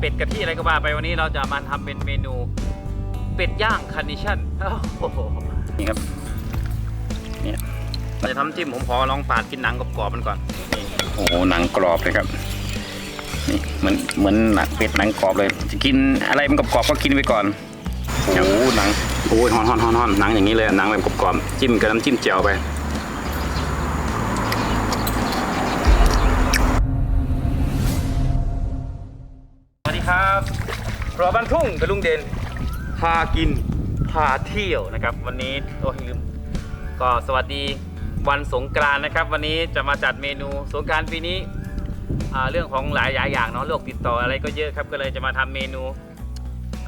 เป็ดกะทิอะไรก็ว่าไปวันนี้เราจะมาทำเป็นเมนู เป็ดย่างคาร์นิชั่นโอ้โหนี่ครับเนี่ยเราจะทำจิ้มผมขอลองปาดกินหนังกรอบๆมันก่อนนี่โอ้โหหนังกรอบเลยครับนี่เหมือนเหมือนหนังเป็ดหนังกรอบเลย จะกินอะไรมันกรอบๆก็กินไปก่อนโอ้โหหนังโอ้ยฮอนฮอนฮอนฮอนหนังอย่างนี้เลยหนังแบบกรอบๆจิ้มกับน้ำจิ้มแจ่วไป รอบันทุ่งกับลุงเด่นพากินพาเที่ยวนะครับ วันนี้โอ้ยลืมก็สวัสดีวันสงกรานต์นะครับ วันนี้จะมาจัดเมนูสงกรานต์ปีนี้เรื่องของหลายหลายอย่างเนาะโรคติดต่ออะไรก็เยอะครับก็เลยจะมาทำเมนู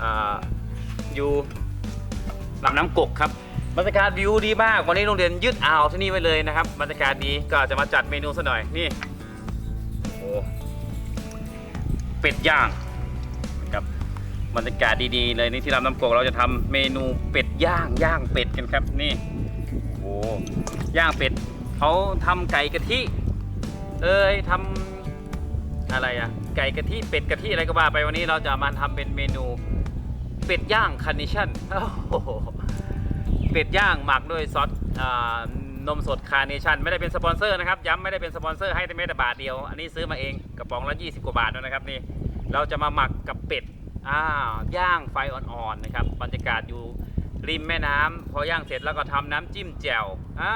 ออยู่ลำน้ำกกครับบรรยากาศวิวดีมาก วันนี้ลุงเด่นยึดอ่าวที่นี่ไว้เลยนะครับบรรยากาศดีก็จะมาจัดเมนูซะหน่อยนี่โอ้เป็ดย่าง บรรยากาศดีๆ เลยนี่ที่ลำน้ำโกกเราจะทำเมนูเป็ดย่างย่างเป็ดกันครับนี่โอ้ย่างเป็ดเขาทำไก่กะทิเอ้ยทำอะไรอะไก่กะทิเป็ดกะทิอะไรก็ว่าไปวันนี้เราจะมาทำเป็นเมนูเป็ดย่างคานิชั่นโอ้โหเป็ดย่างหมักด้วยซอสนมสดคาร์เนชั่นไม่ได้เป็นสปอนเซอร์นะครับย้ำไม่ได้เป็นสปอนเซอร์ให้แต่เม็ดบาทเดียว อันนี้ซื้อมาเองกระป๋องละ 20 กว่าบาทนะครับนี่เราจะมาหมักกับเป็ด อ้าย่างไฟอ่อนๆนะครับบรรยากาศอยู่ริมแม่น้ำพอย่างเสร็จแล้วก็ทำน้ำจิ้มแจ่วอ่า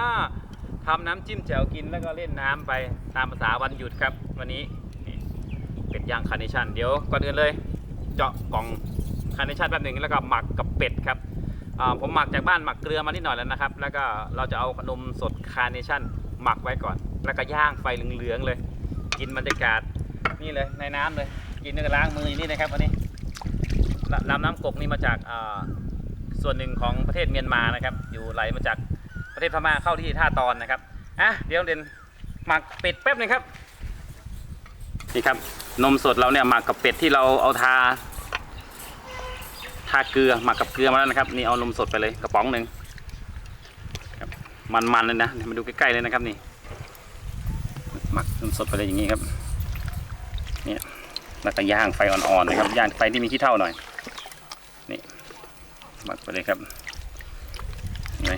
ทำน้ำจิ้มแจ่วกินแล้วก็เล่นน้ำไปตามภาษาวันหยุดครับ วันนี้เป็ดย่างคาร์เนชั่นเดี๋ยวก่อนอื่นเลย เจาะกล่องคาร์เนชั่นแป๊บหนึ่งแล้วก็หมักกับเป็ดครับผมหมักจากบ้านหมักเกลือมานิดหน่อยแล้วนะครับ แล้วก็เราจะเอาขนมสดคาร์เนชั่นหมักไว้ก่อน แล้วก็ย่างไฟเหลืองๆเลย กินบรรยากาศนี่เลยในน้ำเลย กินเนื้อล้างมือนี่นะครับวันนี้ ลำน้ำกกนี่มาจากส่วนหนึ่งของประเทศเมียนมานะครับ อยู่ไหลมาจากประเทศพม่าเข้าที่ท่าตอนนะครับอะเดี๋ยวเด่นหมักเป็ดแป๊บหนึงครับนี่ครับนมสดเราเนี่ยหมักกับเป็ดที่เราเอาทา ทาเกลือหมักกับเกลือมาแล้วนะครับ นี่เอานมสดไปเลยกระป๋องหนึ่งมันๆเลยนะมาดูใกล้ๆเลยนะครับนี่หมักนมสดไปเลยอย่างนี้ครับนี่แล้วก็ย่างไฟอ่อนๆนะครับย่างไฟที่มีขี้เท่าหน่อย หมักไปเลยครับนไหม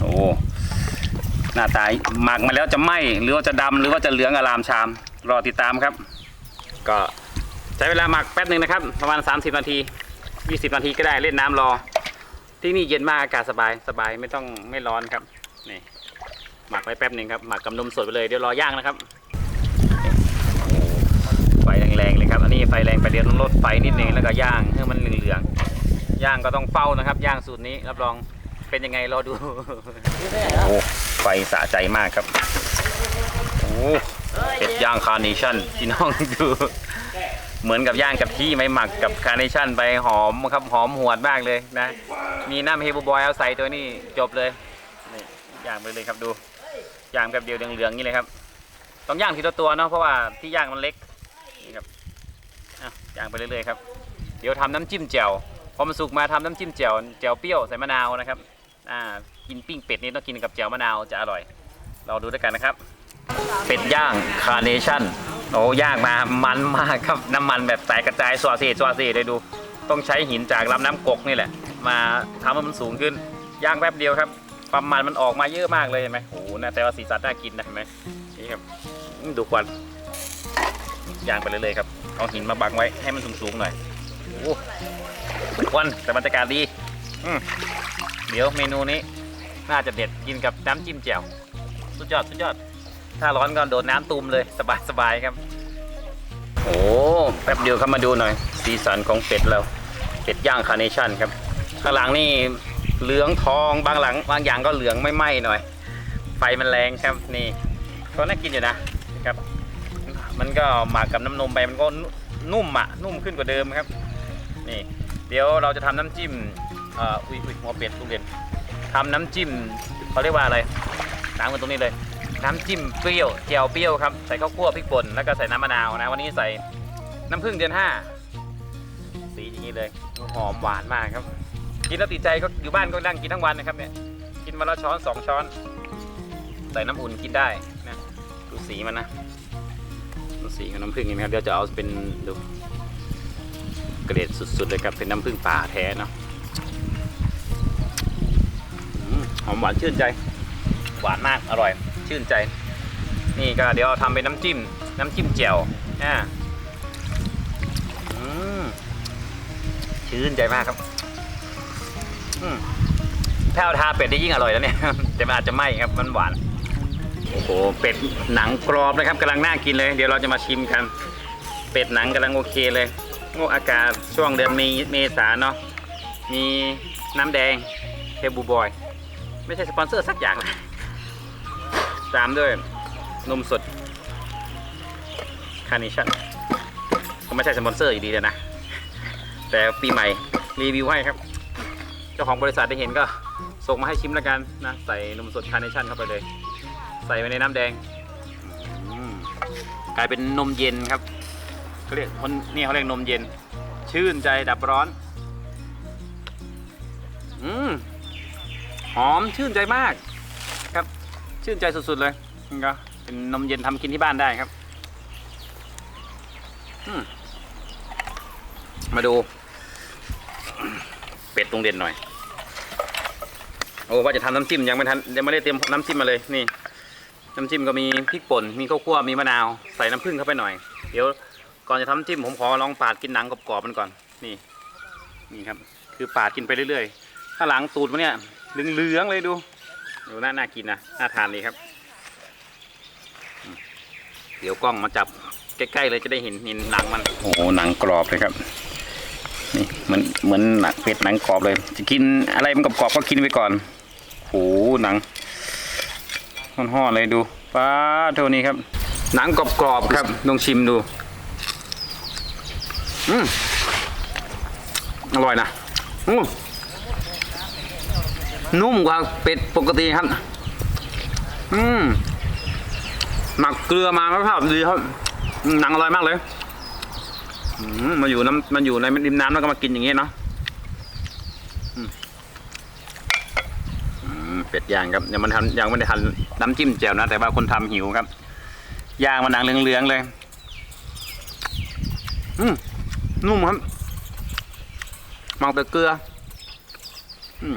โอ้หน้าตาหมักมาแล้วจะไหมหรือว่าจะดำหรือว่าจะเหลืองอลามชาม รอติดตามครับ ก็ใช้เวลาหมักแป๊บหนึ่งนะครับ ประมาณ 30 นาที 20 นาทีก็ได้เล่นน้ำรอ ที่นี่เย็นมากอากาศสบายสบายไม่ต้องไม่ร้อนครับนี่หมักไว้แป๊บหนึ่งครับหมักกับนมสดไปเลยเดี๋ยวรอย่างนะครับไฟแรงๆเลยครับอันนี้ไฟแรงไปเดี๋ยวต้องลดไฟนิดนึงแล้วก็ย่างให้มันเหลืองๆ ย่างก็ต้องเฝ้านะครับย่างสูตรนี้รับรองเป็นยังไงรอดูโอ้ไฟสะใจมากครับโอ้เป็ดย่างคาร์เนชั่นพี่น้องดูเหมือนกับย่างกับที่ไม่หมักกับคาร์เนชั่นไปหอมครับหอมหวดมากเลยนะ มีน้ำเฮบูบอยเอาใส่ตัวนี้จบเลยนี่ย่างไปเลยครับดูย่างแบบเดียวเหลืองๆนี่เลยครับ ต้องย่างทีละตัวเนาะเพราะว่าที่ย่างมันเล็กนี่ครับอะย่างไปเรื่อยๆครับ เดี๋ยวทำน้ำจิ้มแจ่ว พอมันสุกมาทำน้ำจิ้มแจ่วแจ่วเปรี้ยวใส่มะนาวนะครับอ่ากินปิ้งเป็ดนี่ต้องกินกับแจ่วมะนาวจะอร่อยเราดูด้วยกันนะครับ เป็ดย่างคาร์เนชั่นโอ้ย่างมามันมากครับน้ำมันแบบแตกกระจายสวาเซสวาเซเลยดู ต้องใช้หินจากลำน้ำกกนี่แหละ มาทำให้มันสูงขึ้นย่างแป๊บเดียวครับความมันมันออกมาเยอะมากเลยเห็นไหมโอ้โหน่าแต่ว่าสีสันน่ากินนะเห็นไหมนี่ครับดูควันย่างไปเรื่อยๆครับเอาหินมาบังไว้ให้มันสูงๆหน่อยโอ้ ควันแต่บรรยากาศดีอืมเดี๋ยวเมนูนี้ น่าจะเด็ดกินกับน้ำจิ้มแจ่วสุดยอดสุดยอด ถ้าร้อนก็โดนน้ำตูมเลยสบายสบายครับ โอ้แป๊บเดียวเข้ามาดูหน่อย สีสันของเป็ดเราเป็ดย่างคาร์เนชั่นครับ ข้างหลังนี่เหลืองทองบางหลัง บางอย่างก็เหลืองไม่ไหม้หน่อย ไฟมันแรงครับนี่ก็น่ากินอยู่นะครับ มันก็หมักกับน้ำนมไปมันก็นุ่มอะนุ่มขึ้นกว่าเดิมครับ นี่ เดี๋ยวเราจะทำน้ำจิ้มอุ้ยอุ้ยหัวเป็ดลูกเด่นทำน้ำจิ้มเขาเรียกว่าอะไรล้างมันตรงนี้เลย น้ำจิ้มเปรี้ยวเจียวเปรี้ยวครับใส่ข้าวคั่วพริกป่นแล้วก็ใส่น้ำมะนาวนะวันนี้ใส่น้ำผึ้งเดือนห้าสีอย่างนี้เลยหอมหวานมากครับ กินแล้วติดใจก็อยู่บ้านก็นั่งกินทั้งวันนะครับเนี่ยกินวันละช้อนสองช้อน ใส่น้ำอุ่นกินได้นะดูสีมันนะดูสีของน้ำผึ้งเห็นไหมครับเดี๋ยวจะเอาเป็นดู เกรดสุดๆเลยครับเป็นน้ำผึ้งป่าแท้เนาะหอมหวานชื่นใจ หวานมากอร่อย ชื่นใจ นี่ก็เดี๋ยวทำเป็นน้ำจิ้ม น้ำจิ้มแจ่วอ่าชื่นใจมากครับอืมถ้าเอาทาเป็ดได้ยิ่งอร่อยแล้วเนี่ยแต่มันอาจจะไหม้ครับมันหวานโอ้โหเป็ดหนังกรอบนะครับกำลังน่ากินเลย เดี๋ยวเราจะมาชิมกัน เป็ดหนังกำลังโอเคเลย โอ้อากาศช่วงเดือนเมเมษาเนาะมีน้ำแดงเทบูบอย ไม่ใช่สปอนเซอร์สักอย่างเลยตามด้วยนมสดคาร์เนชั่นก็ไม่ใช่สปอนเซอร์อยู่ดีเลยนะ แต่ปีใหม่รีวิวให้ครับ เจ้าของบริษัทได้เห็นก็ส่งมาให้ชิมแล้วกันนะ ใส่นมสดคาร์เนชั่นเข้าไปเลย ใส่ไปในน้ำแดงกลายเป็นนมเย็นครับ เขาเรียกคนนี่เขาเรียกนมเย็น ชื่นใจดับร้อน อืมหอมชื่นใจมาก ครับ ชื่นใจสุดๆเลยนี่ก็เป็นนมเย็นทำกินที่บ้านได้ครับ อืมมาดู เป็ดตรงเด่นหน่อย โอ้ว่าจะทำน้ำจิ้มยังไม่ทันยังไม่ได้เตรียมน้ำจิ้มมาเลยนี่น้ำจิ้มก็มีพริกป่น มีข้าวคั่ว มีมะนาว ใส่น้ำผึ้งเข้าไปหน่อย เดี๋ยว ก่อนจะทำน้ำจิ้มผมขอลองปาดกินหนังกรอบๆมันก่อน นี่ นี่ครับ คือปาดกินไปเรื่อยๆ ถ้าหลังตูดมันเนี่ยเหลืองๆเลยดู ดูน่าน่ากินนะน่าทานเลยครับอืมเดี๋ยวกล้องมาจับใกล้ๆเลยจะได้เห็นเห็นหนังมัน โอ้โหหนังกรอบเลยครับ นี่เหมือนเหมือนหนังเป็ดหนังกรอบเลย จะกินอะไรมันกรอบๆก็กินไปก่อนโอ้โหหนังห่อนๆเลยดูป้าเท่านี้ครับ หนังกรอบๆครับลองชิมดู อืมอร่อยนะอืมนุ่มกว่าเป็ดปกติครับ อืมหมักเกลือมาไม่ภาพดีครับหนังอร่อยมากเลยอืมมาอยู่น้ำมันอยู่ในริมน้ำแล้วก็มากินอย่างเงี้ยเนาะเป็ดย่างครับยังมันทำยังไม่ได้ทันน้ำจิ้มแจ่วนะ แต่ว่าคนทำหิวครับย่างมาหนังเหลืองๆเลย อืม นุ่มครับหมักแต่เกลืออืม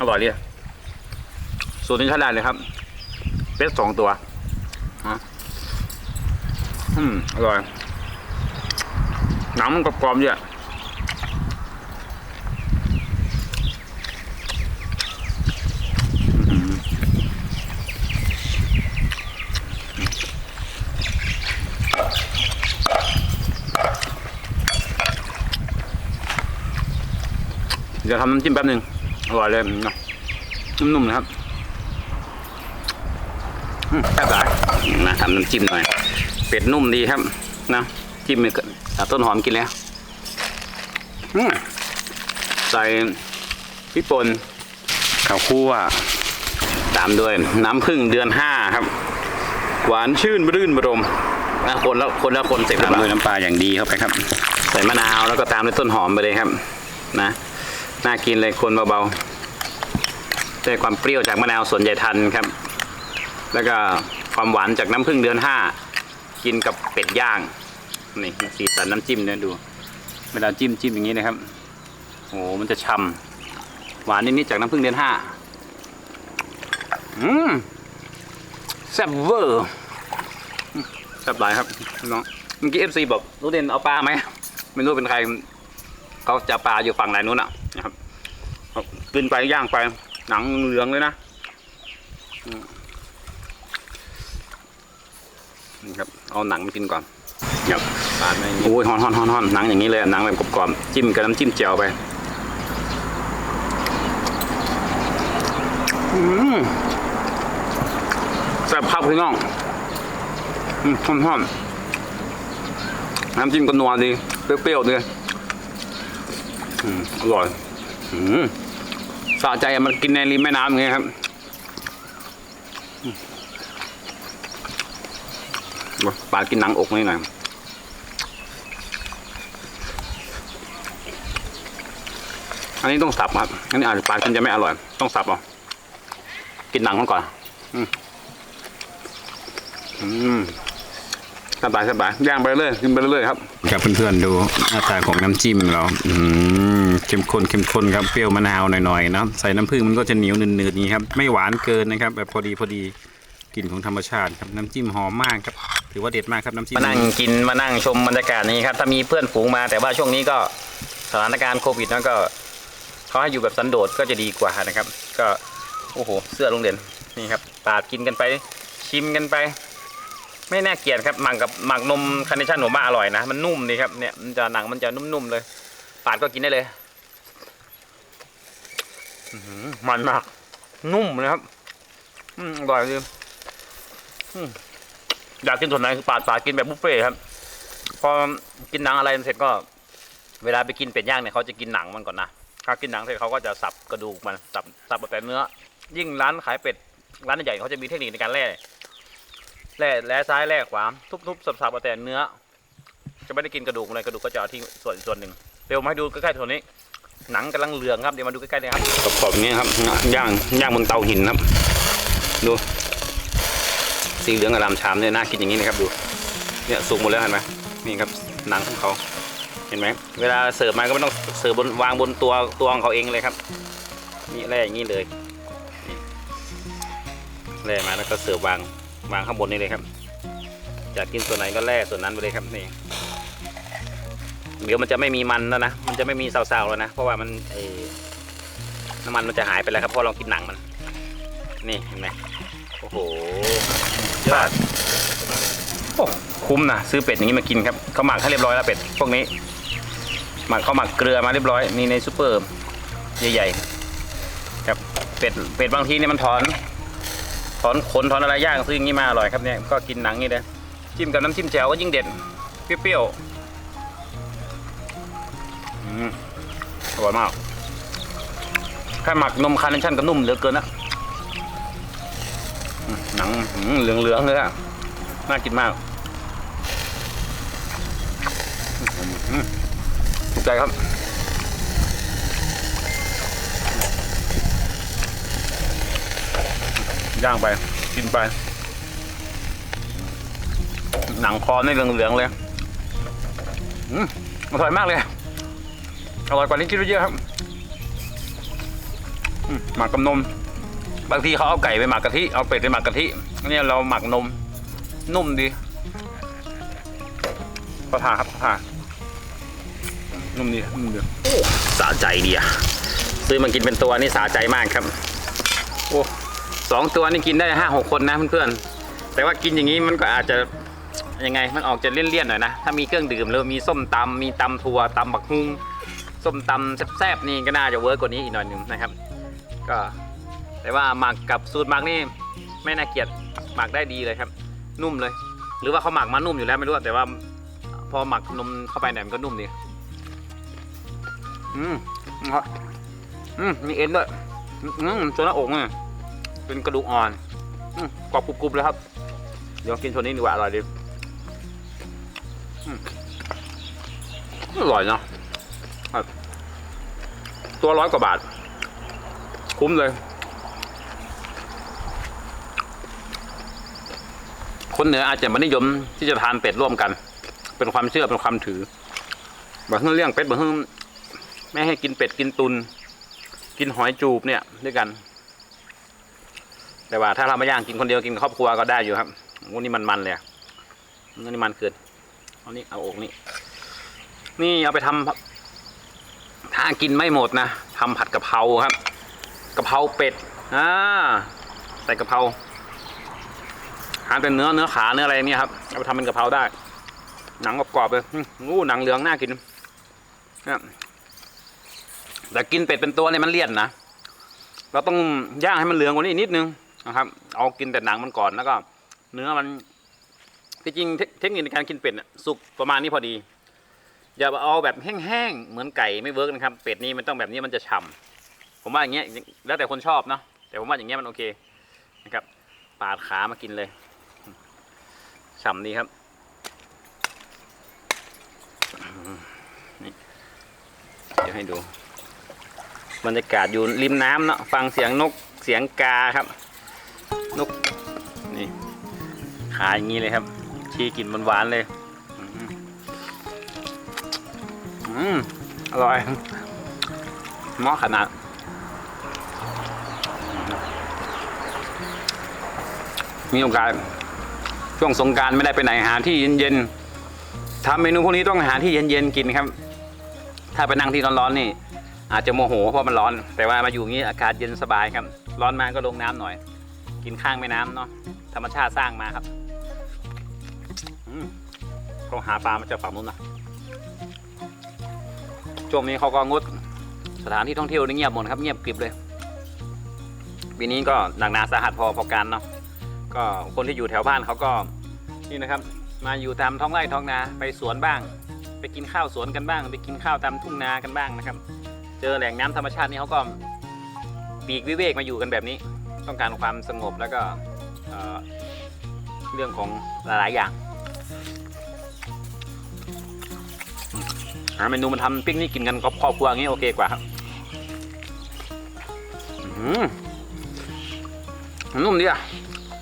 อร่อยดีสูตรนี้ใช้ได้เลยครับ เป็ดสองตัวอืมอร่อยหนังมันกรอบๆเยอะ เดี๋ยวทำน้ำจิ้มแป๊บหนึ่งอร่อยเลยเนาะนุ่มๆนะครับอืมแป๊บหลายนะทำน้ำจิ้มหน่อย เป็ดนุ่มดีครับนะจิ้มไปกับอะต้นหอมกินแล้วอืมใส่พริกป่นข้าวคั่วตามด้วยน้ำผึ้งเดือนห้าครับ หวานชื่นรื่นบรมนะคนแล้วคนแล้วคนเสร็จตามด้วยน้ำปลาอย่างดีเข้าไปครับ ใส่มะนาวแล้วก็ตามด้วยต้นหอมไปเลยครับ นะ น่ากินเลยคนเบาๆได้ความเปรี้ยวจากมะนาวส่วนใหญ่ทันครับ แล้วก็ความหวานจากน้ำผึ้งเดือนห้ากินกับเป็ดย่างนี่สีสันน้ำจิ้มเนี่ยดูเวลาจิ้มจิ้มอย่างนี้นะครับโอ้โหมันจะช่ำหวานนิดๆจากน้ำผึ้งเดือนห้าอืมแซ่บเวอร์แซ่บหลายครับน้องเมื่อกี้เอฟซีบอกรู้เด่นเอาปลาไหมไม่รู้เป็นใครเขาจะปลาอยู่ฝั่งไหนนู้นอะนะ กินไปย่างไป หนังเหลืองเลยนะอืมนี่ครับเอาหนังมากินก่อนครับปาดไม่โอ้ยฮอนฮอนฮอนฮอนหนังอย่างนี้เลยอะหนังแบบกรอบๆจิ้มกับน้ำจิ้มแจ่วไปอืมแซ่บครับพี่น้องอืมฮอนฮอนน้ำจิ้มก็นัวดีเปรี้ยวๆดีอืมอร่อยอืม สะใจมันกินในริมแม่น้ำอย่างเงี้ยครับปลากินหนังอกนี่หน่อยอันนี้ต้องสับครับ อันนี้อาจจะปลากินจะไม่อร่อย ต้องสับเอากินหนังมันก่อน อืมสบายสบายย่างไปเรื่อยกินไปเรื่อยครับครับเพื่อนๆดูหน้าตาของน้ำจิ้มเรา อืม เข้มข้นเข้มข้นครับเปรี้ยวมะนาวหน่อยๆเนาะใส่น้ำผึ้งมันก็จะเหนียวหนืดๆอย่างนี้ครับไม่หวานเกินนะครับ แบบพอดีพอดีกลิ่นของธรรมชาติครับน้ำจิ้มหอมมากครับถือว่าเด็ดมากครับน้ำจิ้มมานั่งกินมานั่งชมบรรยากาศนี้ครับถ้ามีเพื่อนฝูงมา แต่ว่าช่วงนี้ก็สถานการณ์โควิดนั่นก็เขาให้อยู่แบบสันโดษก็จะดีกว่านะครับ ก็โอ้โหเสื้อโรงเรียนนี่ครับปาดกินกันไปชิมกันไป ไม่น่าเกลียดครับหมักกับหมักนมคาร์เนชั่นผมว่าอร่อยนะ มันนุ่มดีครับเนี่ยมันจะหนังมันจะนุ่มๆเลย ปาดก็กินได้เลย มันมาก นุ่มเลยครับอร่อยจริงอยากกินส่วนไหนคือปาดปากินแบบบุฟเฟ่ครับ พอกินหนังอะไรเสร็จก็ เวลาไปกินเป็ดย่างเนี่ยเขาจะกินหนังมันก่อนนะถ้ากินหนังเสร็จเขาก็จะสับกระดูกมันสับสับแต่เนื้อ ยิ่งร้านขายเป็ดร้านใหญ่เขาจะมีเทคนิคในการแล่แล่แล่ซ้ายแล่ขวาทุบๆสับๆเอาแต่เนื้อ จะไม่ได้กินกระดูกเลยกระดูกก็จะเอาที่ส่วนส่วนหนึ่งเดี๋ยวมาให้ดูใกล้ๆตัวนี้ หนังกำลังเหลืองครับเดี๋ยวมาดูใกล้ๆเลยครับกรอบๆอย่างนี้ครับย่างย่างบนเตาหินครับ ดูสีเหลืองอลามชามเนี่ยน่ากินอย่างนี้นะครับดูเนี่ยสุกหมดแล้วเห็นไหมนี่ครับหนังของเขาเห็นไหมเวลาเสิร์ฟมาก็ไม่ต้องเสิร์ฟบนวางบนตัวตัวของเขาเองเลยครับนี่แร่อย่างนี้เลยแร่มาแล้วก็เสิร์ฟวางวางข้างบนนี่เลยครับอยากกินส่วนไหนก็แร่ส่วนนั้นไปเลยครับนี่ เดี๋ยวมันจะไม่มีมันแล้วนะ มันจะไม่มีเศร้าๆแล้วนะ เพราะว่ามันไอ้น้ำมันมันจะหายไปแล้วครับเพราะเรากินหนังมัน นี่เห็นไหมโอ้โหยอดโอ้คุ้มนะซื้อเป็ดอย่างนี้มากินครับเขาหมักให้เรียบร้อยแล้วเป็ดพวกนี้ หมักเขาหมักเกลือมาเรียบร้อยนี่ในซูเปอร์ใหญ่ๆครับเป็ดเป็ดบางทีเนี่ยมันถอน ถอนขนถอนอะไรย่างซื้ออย่างนี้มาอร่อยครับเนี่ยก็กินหนังนี่เลยจิ้มกับน้ำจิ้มแจ่วก็ยิ่งเด็ดเปรี้ยวๆ อร่อยมากแค่หมักนมคาร์เนชั่นก็นุ่มเหลือเกินนะหนังเหลืองๆเลยอะน่ากินมากถูกใจครับย่างไป กินไป หนังคอนี่เหลืองๆเลย อืมอร่อยมากเลย อร่อยกว่านี้คิดไว้เยอะครับหมักกับนม บางทีเขาเอาไก่ไปหมักกะทิเอาเป็ดไปหมักกะทิอันนี้เราหมักนม นุ่มดีขอทานครับขอทานนุ่มดีนุ่มดีสะใจดีอะซื้อมากินเป็นตัวนี่สะใจมากครับ โอ้สองตัวนี่กินได้ห้าหกคนนะเพื่อนๆแต่ว่ากินอย่างนี้มันก็อาจจะยังไงมันออกจะเลี่ยนๆหน่อยนะ ถ้ามีเครื่องดื่มหรือมีส้มตำมีตำถั่วตำบักฮุง ส้มตำแซ่บๆนี่ก็น่าจะเวิร์กกว่านี้อีกหน่อยหนึ่งนะครับ ก็แต่ว่าหมักกับสูตรหมักนี่ไม่น่าเกลียดหมักได้ดีเลยครับ นุ่มเลย หรือว่าเขาหมักมานุ่มอยู่แล้วไม่รู้แต่ว่า พอหมักนมเข้าไปเนี่ยมันก็นุ่มดีอืมครับอืมมีเอ็นด้วยอืมส่วนหน้าอกเนี่ยเป็นกระดูกอ่อนอืมกรอบกรุบๆเลยครับ เดี๋ยวกินส่วนนี้ดีกว่าอร่อยดีอืมอร่อยเนาะ ตัวร้อยกว่าบาท คุ้มเลย คนเหนืออาจจะไม่นิยมที่จะทานเป็ดร่วมกัน เป็นความเชื่อเป็นความถือบางเรื่องเป็ดบางเรื่องไม่ให้กินเป็ดกินตุน กินหอยจูบเนี่ยด้วยกัน แต่ว่าถ้าเราไม่ย่างกินคนเดียวกินกับครอบครัวก็ได้อยู่ครับวันนี้มันมันๆเลยวันนี้มันเกินเอานี่เอาอกนี่นี่เอาไปทำ ถ้ากินไม่หมดนะทำผัดกะเพราครับกะเพราเป็ดอ่าใส่กะเพราหาเป็นเนื้อเนื้อขาเนื้ออะไรเนี่ยครับเอาไปทำเป็นกะเพราได้ หนังกรอบๆเลยอู้หนังเหลืองน่ากินนะแต่กินเป็ดเป็นตัวเนี่ยมันเลี่ยนนะเราต้องย่างให้มันเหลืองกว่านี้นิดนึงนะครับ เอากินแต่หนังมันก่อนแล้วก็ เนื้อมันที่จริงเทคนิคในการกินเป็ดสุกประมาณนี้พอดี อย่าเอาแบบแห้งๆเหมือนไก่ไม่เวิร์กนะครับ เป็ดนี่มันต้องแบบนี้มันจะฉ่ำผมว่าอย่างเงี้ยแล้วแต่คนชอบเนาะแต่ผมว่าอย่างเงี้ยมันโอเคนะครับ ปาดขามากินเลยฉ่ำดีครับนี่เดี๋ยวให้ดูบรรยากาศอยู่ริมน้ำเนาะฟังเสียงนกเสียงกาครับ นกนี่ขาอย่างนี้เลยครับชีกลิ่นหวานๆเลย อืมอร่อยเหมาะขนาด มีโอกาสช่วงสงการไม่ได้ไปไหนหาที่เย็นๆทำเมนูพวกนี้ต้องหาที่เย็นๆกินครับ ถ้าไปนั่งที่ร้อนๆนี่ อาจจะโมโหเพราะมันร้อน แต่ว่ามาอยู่งนี้อากาศเย็นสบายครับ ร้อนมากก็ลงน้ำหน่อย กินข้างแม่น้ำเนาะธรรมชาติสร้างมาครับอืมต้องหาปลามาจากฝั่งนู้นนะ ช่วงนี้เขาก็งดสถานที่ท่องเที่ยวนี่เงียบหมดครับเงียบกริบเลยปีนี้ก็หนักหนาสาหัสพอพอกันเนาะก็คนที่อยู่แถวบ้านเขาก็นี่นะครับ มาอยู่ตามท้องไร่ท้องนาไปสวนบ้าง ไปกินข้าวสวนกันบ้าง ไปกินข้าวตามทุ่งนากันบ้างนะครับ เจอแหล่งน้ำธรรมชาตินี่เขาก็ปีกวิเวกมาอยู่กันแบบนี้ ต้องการความสงบแล้วก็เเรื่องของหลายๆอย่าง หาเมนูมาทำปิกนิกกินกันกับครอบครัวอย่างนี้โอเคกว่าครับอืมนุ่มดีอะ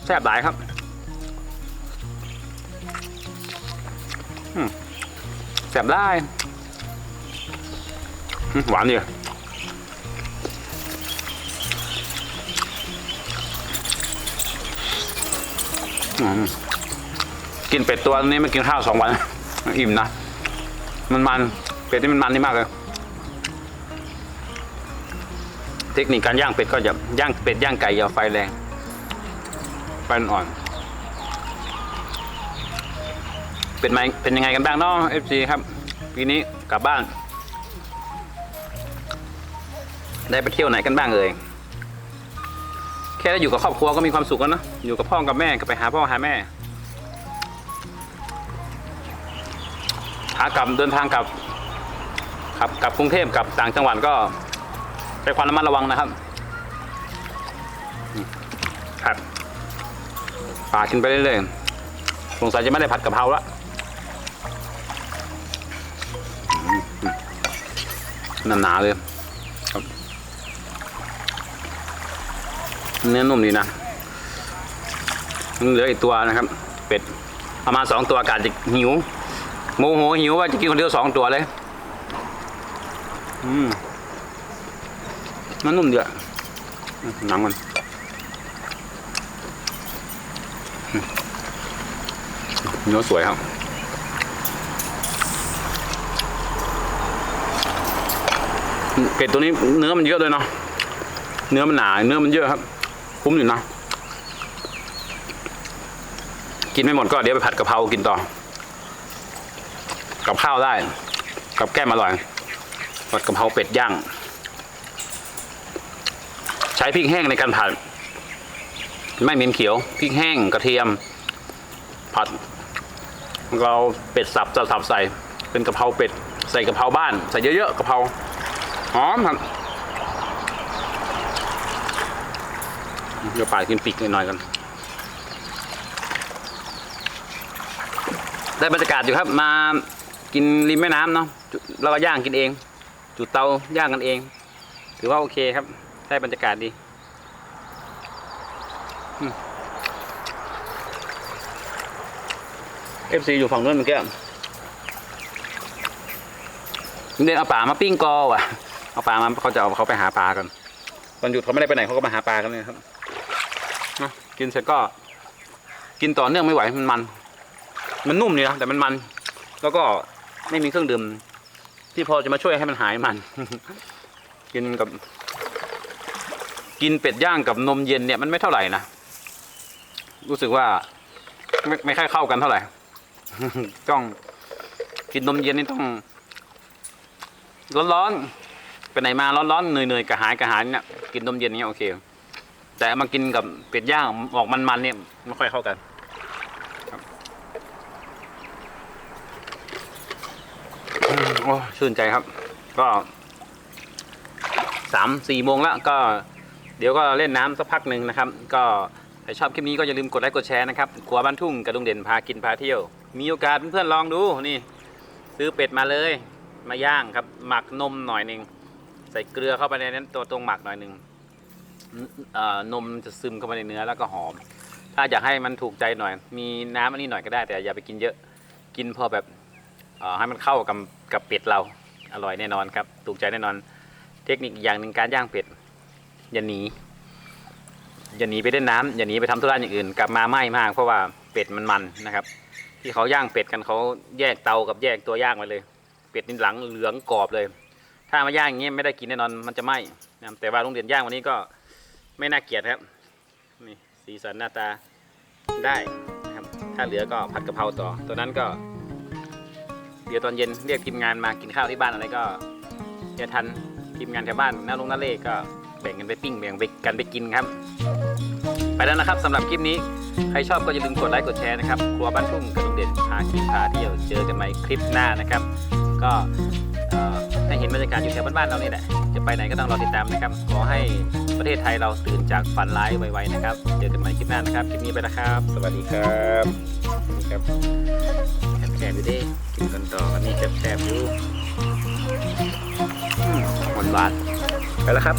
แซ่บหลายครับแซ่บได้หวานดีอะกินเป็ดตัวนี้ไม่กินข้าวสองวัน อิ่มนะ มันมัน เป็ดนี่มันมันนี่มากเลย เทคนิคการย่างเป็ดก็จะย่างเป็ดย่างไก่อย่าไฟแรง ไฟอ่อน เป็นไงเป็นยังไงกันบ้างเนาะ FC ครับปีนี้กลับบ้าน ได้ไปเที่ยวไหนกันบ้างเอ่ยแค่ได้อยู่กับครอบครัวก็มีความสุขแล้วเนอะอยู่กับพ่อกับแม่ก็ไปหาพ่อหาแม่หากลับเดินทางกลับ ขับกับกรุงเทพกับต่างจังหวัดก็ใช้ความระมัดระวังนะครับครับปลากินไปเรื่อยๆสงสัยจะไม่ได้ผัดกะเพราละหนาๆเลยครับเนื้อนุ่มดีนะมันเหลืออีกตัวนะครับ เป็ดประมาณสองตัวอากาศจะหิว โมโหหิวว่าจะกินคนเดียวสองตัวเลย อืมมันนุ่มเดีอืมหนังมันเนื้อสวยครับเป็ดตัวนี้เนื้อมันเยอะเลยเนาะเนื้อมันหนา เนื้อมันเยอะครับ คุ้มอยู่นะกินไม่หมดก็เดี๋ยวไปผัดกะเพรากินต่อ กับข้าวได้ กับแก้มอร่อย ผัดกะเพราเป็ดย่าง ใช้พริกแห้งในการผัด ไม่เหม็นเขียวพริกแห้งกระเทียม ผัด เราเป็ดสับจะสับใส่ เป็นกะเพราเป็ด ใส่กะเพราบ้าน ใส่เยอะๆกะเพราหอมครับเดี๋ยวปาดกินปีกหน่อยๆกันได้บรรยากาศอยู่ครับมากินริมแม่น้ำเนาะจุเราก็ย่างกินเอง จุดเตาย่างกันเอง ถือว่าโอเคครับได้บรรยากาศดีเอฟซีอยู่ฝั่งนู้นเมื่อกี้เดินเอาป่ามาปิ้งกอว่ะ เอาปลามาเขาจะเอาเขาไปหาปลากันวันหยุดเขาไม่ได้ไปไหนเขาก็มาหาปลากันเลยครับนะกินเสร็จก็ กินต่อเนื่องไม่ไหวมันมัน มันนุ่มนี่นะแต่มันมัน แล้วก็ไม่มีเครื่องดื่ม ที่พอจะมาช่วยให้มันหายมัน กินกับ กินเป็ดย่างกับนมเย็นเนี่ยมันไม่เท่าไหร่นะรู้สึกว่า ไม่ไม่ค่อยเข้ากันเท่าไหร่ต้องกินนมเย็นนี่ต้อง ร้อนๆไปไหนมาร้อนๆเหนื่อยๆกระหายกระหายเนี่ยกินนมเย็นเนี่ยโอเค แต่มากินกับเป็ดย่างออกมันๆเนี่ยไม่ค่อยเข้ากัน โอ้ชื่นใจครับ ก็สามสี่โมงแล้วก็เดี๋ยวก็เล่นน้ำสักพักหนึ่งนะครับ ก็ถ้าชอบคลิปนี้ก็อย่าลืมกดไลค์กดแชร์นะครับครัวบ้านทุ่งกระดุงเด่นพากินพาเที่ยว มีโอกาสเพื่อนๆลองดูนี่ ซื้อเป็ดมาเลย มาย่างครับ หมักนมหน่อยหนึ่งใส่เกลือเข้าไปในนั้นตัวตรงหมักหน่อยหนึ่งนมจะซึมเข้าไปในเนื้อแล้วก็หอม ถ้าอยากให้มันถูกใจหน่อย มีน้ำอันนี้หน่อยก็ได้แต่อย่าไปกินเยอะ กินพอแบบให้มันเข้ากับ กับเป็ดเราอร่อยแน่นอนครับถูกใจแน่นอน เทคนิคอีกอย่างหนึ่งการย่างเป็ดอย่าหนีอย่าหนีไปเล่นน้ำอย่าหนีไปทำธุระอย่างอื่น กลับมาไหม้มาก เพราะว่าเป็ดมันมันนะครับ ที่เขาย่างเป็ดกันเขาแยกเตากับแยกตัวย่างมาเลย เป็ดนี่หลังเหลืองกรอบเลย ถ้ามาย่างอย่างเงี้ยไม่ได้กินแน่นอนมันจะไหม้นะครับแต่ว่าโรงเรียนย่างวันนี้ก็ไม่น่าเกลียดครับนี่สีสันหน้าตาได้นะครับถ้าเหลือก็ผัดกะเพราต่อตัวนั้นก็ เดี๋ยวตอนเย็นเรียกทีมงานมากินข้าวที่บ้านอะไรก็จะทันทีมงานแถวบ้านน้าลงน้าเล่ก็แบ่งกันไปปิ้งแบ่งไปกันไปกินครับ ไปแล้วนะครับสำหรับคลิปนี้ ใครชอบก็อย่าลืมกดไลค์กดแชร์นะครับครัวบ้านทุ่งกระดงเด่นพากินพาเที่ยวเจอกันใหม่คลิปหน้านะครับ ก็ให้เห็นบรรยากาศอยู่แถวบ้านๆเรานี่แหละจะไปไหนก็ต้องรอติดตามนะครับ ขอให้ประเทศไทยเราตื่นจากฝันร้ายไวๆนะครับ เจอกันใหม่คลิปหน้านะครับ คลิปนี้ไปแล้วครับ สวัสดีครับนี่ครับ แซ่บอยู่ดิกินกันต่อกันนี่แซ่บๆอยู่หวานหวานไปแล้วครับ